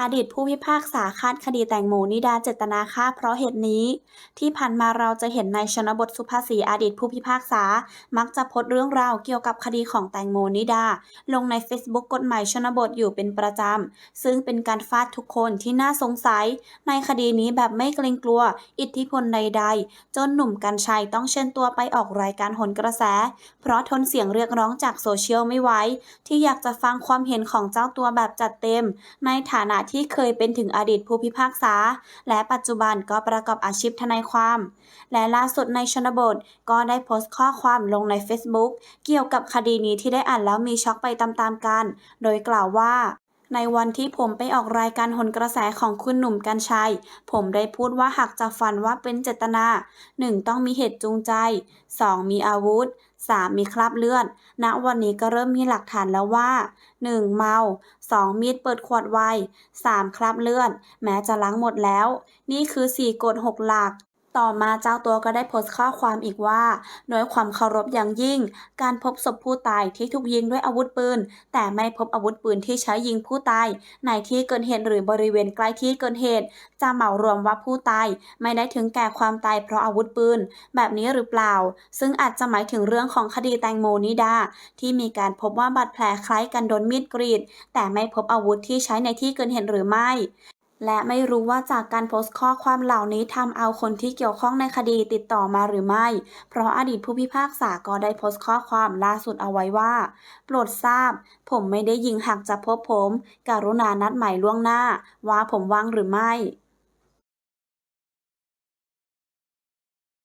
อดีตผู้พิพากษาคาดคดีแตงโมนิดาเจตนาฆ่าเพราะเหตุนี้ ที่ผ่านมาเราจะเห็นในชนบทสุภาษีอดีตผู้พิพากษา มักจะโพสต์เรื่องราวเกี่ยวกับคดีของแตงโมนิดา ลงใน Facebook กฎหมายชนบทอยู่เป็นประจำ ซึ่งเป็นการฟาดทุกคนที่น่าสงสัย ในคดีนี้แบบไม่เกรงกลัว อิทธิพลใดๆ จนหนุ่มกัญชัยต้องเชิญตัวไปออกรายการหนกระแส เพราะทนเสียงเรียกร้องจากโซเชียลไม่ไหวที่อยากจะฟังความเห็นของเจ้าตัวแบบจัดเต็ม ในฐานะที่เคยเป็นถึงอดีตผู้พิพากษา และปัจจุบันก็ประกอบอาชีพทนายความ และล่าสุดในชนบทก็ได้โพสต์ข้อความลงใน Facebook เกี่ยวกับคดีนี้ที่ได้อ่านแล้วมีช็อกไปตามๆกัน โดยกล่าวว่า ในวันที่ผมไปออกรายการหนกระแสของคุณหนุ่มกัญชัย ผมได้พูดว่าหากจะฟันว่าเป็นเจตนา 1. ต้องมีเหตุจูงใจ 2. มีอาวุธ 3. มีคราบเลือดณวันนี้ก็เริ่มมีหลักฐานแล้วว่า 1. เมา 2. มีดเปิดขวดไวน์ 3. คราบเลือด แม้จะล้างหมดแล้ว นี่คือ 4กฎ6หลัก ต่อมาเจ้าตัวก็ได้โพสต์ข้อความอีกว่าด้วยความเคารพอย่างยิ่ง การพบศพผู้ตายที่ถูกยิงด้วยอาวุธปืน แต่ไม่พบอาวุธปืนที่ใช้ยิงผู้ตาย ในที่เกิดเหตุหรือบริเวณใกล้ที่เกิดเหตุ จะเหมารวมว่าผู้ตายไม่ได้ถึงแก่ความตายเพราะอาวุธปืน แบบนี้หรือเปล่า ซึ่งอาจจะหมายถึงเรื่องของคดีแตงโมนิดา ที่มีการพบว่าบาดแผลคล้ายกันโดนมีดกรีด แต่ไม่พบอาวุธที่ใช้ในที่เกิดเหตุหรือไม่ และไม่รู้ว่าจากการโพสต์ข้อความเหล่านี้ทำเอาคนที่เกี่ยวข้องในคดีติดต่อมาหรือไม่ เพราะอดีตผู้พิพากษาก็ได้โพสต์ข้อความล่าสุดเอาไว้ว่า โปรดทราบ ผมไม่ได้ยิงหากจะพบผม กรุณานัดหมายล่วงหน้า ว่าผมว่างหรือไม่